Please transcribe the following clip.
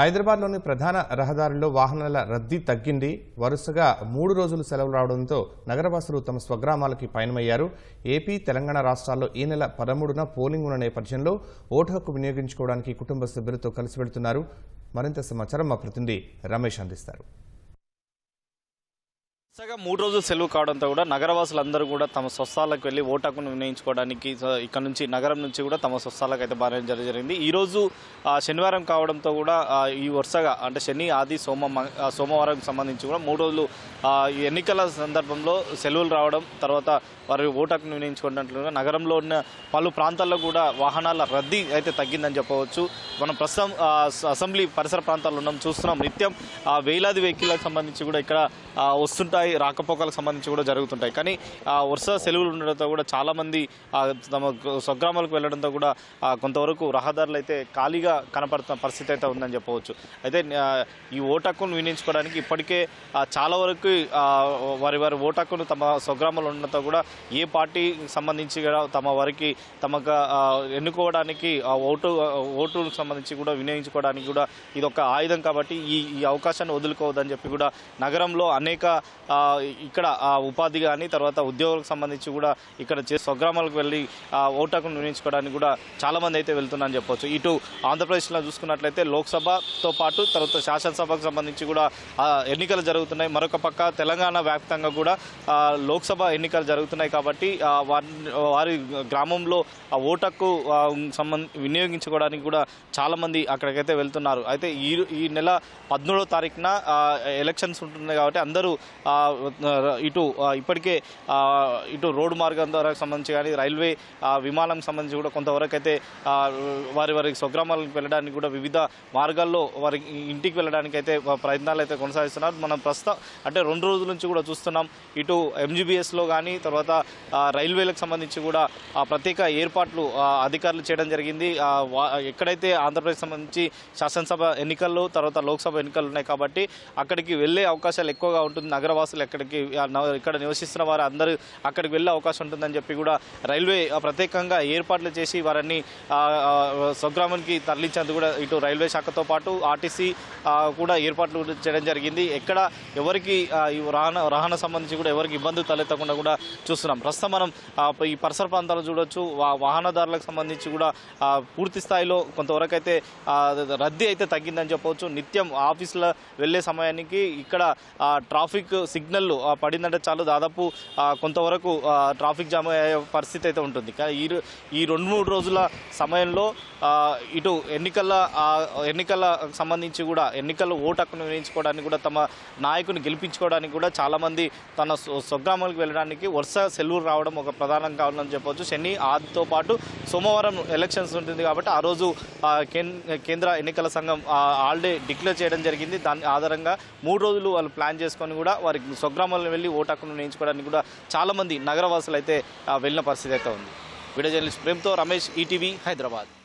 హైదరాబాద్లోని ప్రధాన రహదారుల్లో వాహనాల రద్దీ తగ్గింది. వరుసగా మూడు రోజులు సెలవు రావడంతో నగరవాసులు తమ స్వగ్రామాలకి పయనమయ్యారు. ఏపీ తెలంగాణ రాష్ట్రాల్లో ఈ నెల పదమూడున పోలింగ్ ఉన్న నేపథ్యంలో ఓటు హక్కు వినియోగించుకోవడానికి కుటుంబ సభ్యులతో కలిసి వెళుతున్నారు. మరింత సమాచారం మా ప్రతినిధి రమేష్ అందిస్తారు. వరుసగా మూడు రోజులు సెలవు కావడంతో కూడా నగరవాసులందరూ కూడా తమ స్వస్థాలకు వెళ్ళి ఓటు హక్కును వినియోగించుకోవడానికి ఇక్కడ నుంచి నగరం నుంచి కూడా తమ స్వస్థాలకు అయితే బాగా జరిగింది. ఈ రోజు శనివారం కావడంతో కూడా ఈ వరుసగా అంటే శని ఆది సోమ సోమవారం సంబంధించి కూడా మూడు రోజులు ఎన్నికల సందర్భంలో సెలవులు రావడం తర్వాత వారి ఓటు నిర్ణయించుకున్నట్లుగా వినియోగించుకున్నట్లుగా నగరంలో ఉన్న పలు ప్రాంతాల్లో కూడా వాహనాల రద్దీ అయితే తగ్గిందని చెప్పవచ్చు. మనం ప్రస్తుతం అసెంబ్లీ పరిసర ప్రాంతాల్లో ఉన్నాం చూస్తున్నాం. నిత్యం ఆ, వేలాది వెహికల్కి సంబంధించి కూడా ఇక్కడ వస్తుంటాయి. వస్తుంటాయి రాకపోకలకు సంబంధించి కూడా జరుగుతుంటాయి. కానీ ఆ, వరుస సెలవులు ఉండడంతో కూడా చాలామంది తమ స్వగ్రామాలకు వెళ్ళడంతో కూడా కొంతవరకు రహదారులు అయితే ఖాళీగా కనపడుతున్న పరిస్థితి అయితే ఉందని చెప్పవచ్చు. అయితే ఈ ఓటు హక్కును వినియోగించుకోవడానికి ఇప్పటికే చాలా వరకు వారి వారి ఓటు హక్కును తమ స్వగ్రామంలో ఉండడంతో కూడా ఏ పార్టీ సంబంధించి కూడా తమ వారికి తమకు ఎన్నుకోవడానికి ఓటు ఓటుకు సంబంధించి కూడా వినియోగించుకోవడానికి కూడా ఇది ఒక ఆయుధం కాబట్టి ఈ ఈ అవకాశాన్ని వదులుకోవద్దని చెప్పి కూడా నగరంలో అనేక ఆ, ఇక్కడ ఉపాధి కానీ తర్వాత ఉద్యోగులకు సంబంధించి కూడా ఇక్కడ చే స్వగ్రామాలకు వెళ్ళి ఆ, ఓటు హక్కును వినియోగించుకోవడానికి కూడా చాలామంది అయితే వెళ్తున్నారని చెప్పొచ్చు. ఇటు ఆంధ్రప్రదేశ్లో చూసుకున్నట్లయితే లోక్సభతో పాటు తర్వాత శాసనసభకు సంబంధించి కూడా ఎన్నికలు జరుగుతున్నాయి. మరొక పక్క తెలంగాణ వ్యాప్తంగా కూడా లోక్సభ ఎన్నికలు జరుగుతున్నాయి కాబట్టి వారి వారి గ్రామంలో ఆ ఓటు సంబంధ వినియోగించుకోవడానికి కూడా చాలామంది అక్కడికైతే వెళ్తున్నారు. అయితే ఈ ఈ నెల పద్మూడో తారీఖున ఎలక్షన్స్ ఉంటున్నాయి కాబట్టి అందరూ ఇటు ఇప్పటికే ఇటు రోడ్డు మార్గం ద్వారా సంబంధించి కానీ రైల్వే విమానం సంబంధించి కూడా కొంతవరకు అయితే వారి వారి స్వగ్రామాలకు వెళ్ళడానికి కూడా వివిధ మార్గాల్లో వారి ఇంటికి వెళ్ళడానికి అయితే ప్రయత్నాలు అయితే కొనసాగిస్తున్నారు. మనం ప్రస్తుతం అంటే రెండు రోజుల నుంచి కూడా చూస్తున్నాం ఇటు ఎంజీబీఎస్లో కానీ తర్వాత రైల్వేలకు సంబంధించి కూడా ప్రత్యేక ఏర్పాట్లు అధికారులు చేయడం జరిగింది. ఎక్కడైతే ఆంధ్రప్రదేశ్ సంబంధించి శాసనసభ ఎన్నికల్లో తర్వాత లోక్సభ ఎన్నికలు ఉన్నాయి కాబట్టి అక్కడికి వెళ్ళే అవకాశాలు ఎక్కువగా ఉంటుంది. నగరవాసులు ఎక్కడికి ఇక్కడ నివసిస్తున్న వారు అందరూ అక్కడికి వెళ్ళే అవకాశం ఉంటుందని చెప్పి కూడా రైల్వే ప్రత్యేకంగా ఏర్పాట్లు చేసి వారిని స్వగ్రామానికి తరలించేందుకు కూడా ఇటు రైల్వే శాఖతో పాటు ఆర్టీసీ కూడా ఏర్పాట్లు చేయడం జరిగింది. ఎక్కడ ఎవరికి రహణ రవాణా సంబంధించి కూడా ఎవరికి ఇబ్బంది తలెత్తకుండా కూడా చూస్తున్నాం. ప్రస్తుతం మనం ఈ పరిసర ప్రాంతాలు చూడొచ్చు. వాహనదారులకు సంబంధించి కూడా పూర్తి స్థాయిలో కొంతవరకు అయితే రద్దీ అయితే తగ్గిందని చెప్పవచ్చు. నిత్యం ఆఫీసులో వెళ్ళే సమయానికి ఇక్కడ ట్రాఫిక్ సిగ్నల్ పడిందంటే చాలు దాదాపు కొంతవరకు ట్రాఫిక్ జామ్ అయ్యే పరిస్థితి అయితే ఉంటుంది. కానీ ఈ ఈ రెండు మూడు రోజుల సమయంలో ఇటు ఎన్నికల ఎన్నికల సంబంధించి కూడా ఎన్నికల ఓటు హక్కును వినియోగించుకోవడానికి కూడా తమ నాయకుని గెలిపించుకోవడానికి కూడా చాలామంది తన స్వ- స్వగ్రామాలకు వెళ్ళడానికి వరుస సెలవులు రావడం ఒక ప్రధానం కావాలని చెప్పొచ్చు శని ఆదితో పాటు సోమవారం ఎలక్షన్స్ ఉంటుంది కాబట్టి ఆ రోజు కేంద్ర ఎన్నికల సంఘం హాలిడే డిక్లేర్ చేయడం జరిగింది. దాని ఆధారంగా మూడు రోజులు వాళ్ళు ప్లాన్ చేసుకొని కూడా వారికి స్వగ్రామాలను వెళ్ళి ఓటు హక్కును వినియోగించుకోవడానికి కూడా చాలామంది నగరవాసులు అయితే వెళ్ళిన పరిస్థితి అయితే ఉంది. వీడియో జర్నలిస్ట్ ప్రేమ్తో రమేష్ ఈటీవీ హైదరాబాద్.